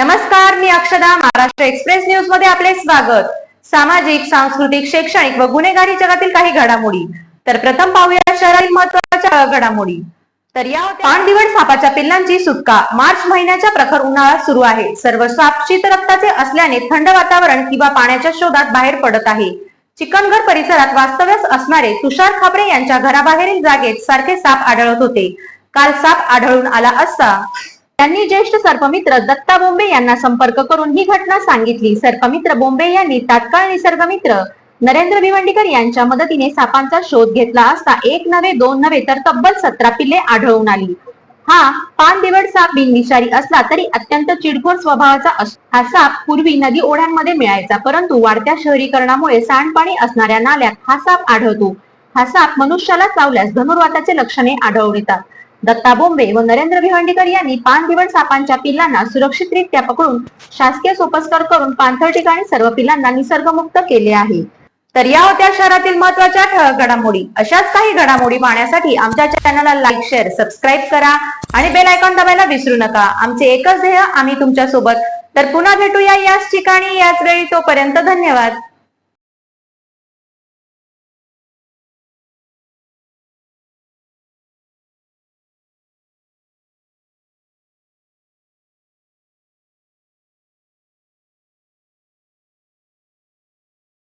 नमस्कार मी अक्षदा महाराष्ट्र एक्सप्रेस न्यूजमध्ये आपले स्वागत. सामाजिक सांस्कृतिक शैक्षणिक व गुन्हेगारी जगातील काही घडामोडी. तर प्रथम पाहूया शहरातील महत्त्वाच्या घडामोडी. तर या पाणदिवड सापाच्या पिल्लांची सुटका. मार्च महिन्याच्या प्रखर उन्हाळा सुरू आहे. सर्व साप शीत रक्ताचे असल्याने थंड वातावरण किंवा पाण्याच्या शोधात बाहेर पडत आहे. चिकनघर परिसरात वास्तव्यास असणारे तुषार खापरे यांच्या घराबाहेरील जागेत सारखे साप आढळत होते. काल साप आढळून आला असता त्यांनी ज्येष्ठ सर्पमित्र दत्ता बोंबे यांना संपर्क करून ही घटना सांगितली. सर्पमित्र बोंबे यांनी तात्काळ निसर्गमित्र नरेंद्र भिवंडीकर यांच्या मदतीने सापांचा शोध घेतला असता एक नव्हे दोन नव्हे तर तब्बल सतरा पिल्ले आढळून आली. हा पानदिवड साप बिनविषारी असला तरी अत्यंत चिडखोर स्वभावाचा असतो हा साप पूर्वी नदी ओढ्यांमध्ये मिळायचा परंतु वाढत्या शहरीकरणामुळे सांडपाणी असणाऱ्या नाल्यात हा साप आढळतो. हा साप मनुष्याला चावल्यास धनुर्वाताचे लक्षणे आढळून येतात. दत्ता बोंबे व नरेंद्र भिवंडीकर यांनी पानदिवड सापांच्या पिल्लांना सुरक्षितरित्या पकडून शासकीय सोपस्कर करून पाणथळ ठिकाणी सर्व पिल्लांना निसर्गमुक्त केले आहे. तर या होत्या शहरातील महत्त्वाच्या ठळक घडामोडी. अशाच काही घडामोडी पाहण्यासाठी आमच्या चॅनलला लाईक शेअर सबस्क्राईब करा आणि बेल आयकॉन दाबायला विसरू नका. आमचे एकच ध्येय आम्ही तुमच्यासोबत तर पुन्हा भेटूया याच ठिकाणी याच वेळी तोपर्यंत धन्यवाद.